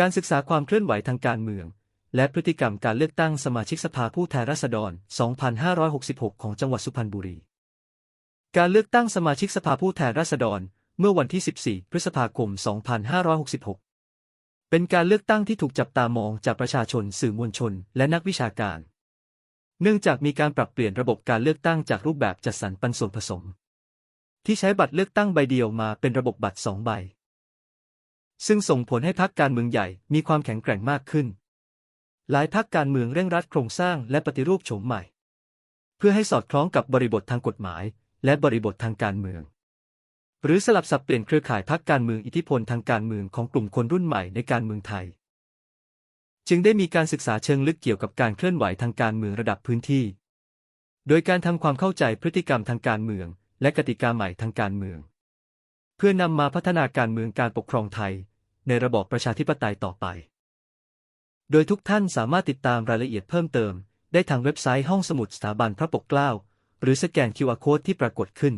การศึกษาความเคลื่อนไหวทางการเมือง และพฤติกรรมการเลือกตั้งสมาชิกสภาผู้แทนราษฎร 2566 ของจังหวัดสุพรรณบุรี การเลือกตั้งสมาชิกสภาผู้แทนราษฎร เมื่อวันที่ 14 พฤษภาคม 2566 เป็นการเลือกตั้งที่ถูกจับตามองจากประชาชนสื่อมวลชน และนักวิชาการ เนื่องจากมีการปรับเปลี่ยนระบบการเลือกตั้งจากรูปแบบจัดสรรปันส่วนผสม ที่ใช้บัตรเลือกตั้งใบเดียวมาเป็นระบบบัตรสองใบ ซึ่งส่งผลให้พรรคการเมืองใหญ่มีความแข็งแกร่งมากขึ้น หลายพรรคการเมืองเร่งรัดโครงสร้างและปฏิรูปโฉมใหม่ เพื่อให้สอดคล้องกับบริบททางกฎหมาย และบริบททางการเมือง หรือสลับสับเปลี่ยนเครือข่ายพรรคการเมืองอิทธิพลทางการเมืองของกลุ่มคนรุ่นใหม่ในการเมืองไทย จึงได้มีการศึกษาเชิงลึกเกี่ยวกับการเคลื่อนไหวทางการเมืองระดับพื้นที่ โดยการทำความเข้าใจพฤติกรรมทางการเมือง และกติกาใหม่ทางการเมือง เพื่อนำมาพัฒนาการเมืองการปกครองไทย ในระบอบประชาธิปไตยต่อไป โดยทุกท่านสามารถติดตามรายละเอียดเพิ่มเติม ได้ทางเว็บไซต์ห้องสมุดสถาบันพระปกเกล้า หรือสแกน QR Code ที่ปรากฏขึ้น